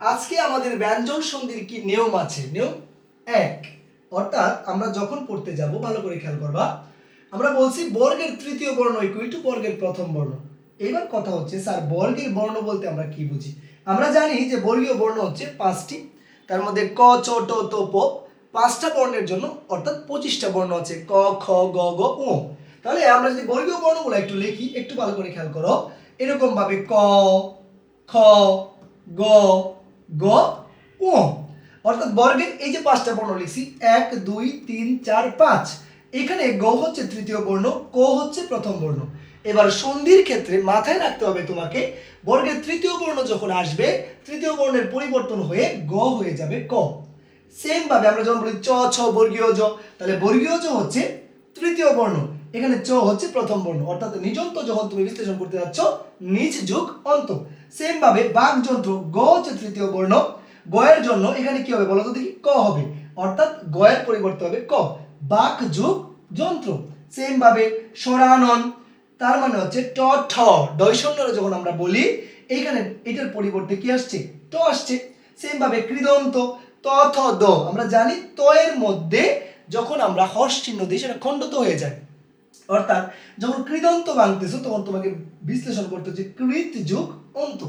আজকে আমাদের ব্যঞ্জন সন্ধির কি নিয়ম আছে? নিয়ম এক। অর্থাৎ আমরা যখন পড়তে যাব, ভালো করে খেয়াল করবা, আমরা বলছি বর্গের তৃতীয় বর্ণ ইকুয়াল টু বর্গের প্রথম বর্ণ। এবার কথা হচ্ছে, স্যার, বর্গের বর্ণ বলতে আমরা কি বুঝি? আমরা জানি যে বর্গীয় বর্ণ হচ্ছে পাঁচটি। তার মধ্যে ক, চ, ট, ত, প, পাঁচটা বর্ণের জন্য অর্থাৎ পঁচিশটা বর্ণ আছে, ক, খ, গ গ, উ। তাহলে আমরা যদি বর্গীয় বর্ণগুলো একটু লিখি, একটু ভালো করে খেয়াল করো। এরকম ভাবে ক, খ, গ গ, উ। অর্থাৎ বর্গের এই যে পাঁচটা বর্ণ লিখছি, এক, দুই, তিন, চার, পাঁচ। এখানে গ হচ্ছে তৃতীয় বর্ণ, ক হচ্ছে প্রথম বর্ণ। এবার সন্ধির ক্ষেত্রে মাথায় রাখতে হবে তোমাকে, বর্গের তৃতীয় বর্ণ যখন আসবে, তৃতীয় বর্ণের পরিবর্তন হয়ে গ হয়ে যাবে ক। সেম ভাবে আমরা যখন বলি চ, ছ, বর্গীয় জ, তাহলে বর্গীয় জ হচ্ছে তৃতীয় বর্ণ। এখানে চ হচ্ছে প্রথম বর্ণ, অর্থাৎ নিজন্ত যখন তুমি বিশ্লেষণ করতে যাচ্ছ, নিজ যুগ অন্ত। সেম ভাবে বাক যন্ত্র, গ হচ্ছে তৃতীয় বর্ণ, গয়ের জন্য এখানে কি হবে বলো তো দেখি? ক হবে। অর্থাৎ গয়ের পরিবর্তে হবে ক। বাক যুগ যন্ত্র। সেম ভাবে সরানন তার মানে হচ্ছে ট, ঠ দৈশন্যরে যখন আমরা বলি, এইখানে এটার পরিবর্তে কি আসছে? ট আসছে। সেম ভাবে কৃদন্ত, ত, থ, দ। আমরা জানি ত এর মধ্যে যখন আমরা হর্ষ চিহ্ন দিই, সেটা খণ্ডত হয়ে যায়। অর্থাৎ যখন কৃদন্ত ভাঙতেছো তখন তোমাকে বিশ্লেষণ করতে হচ্ছে কৃত যুগ অন্ত।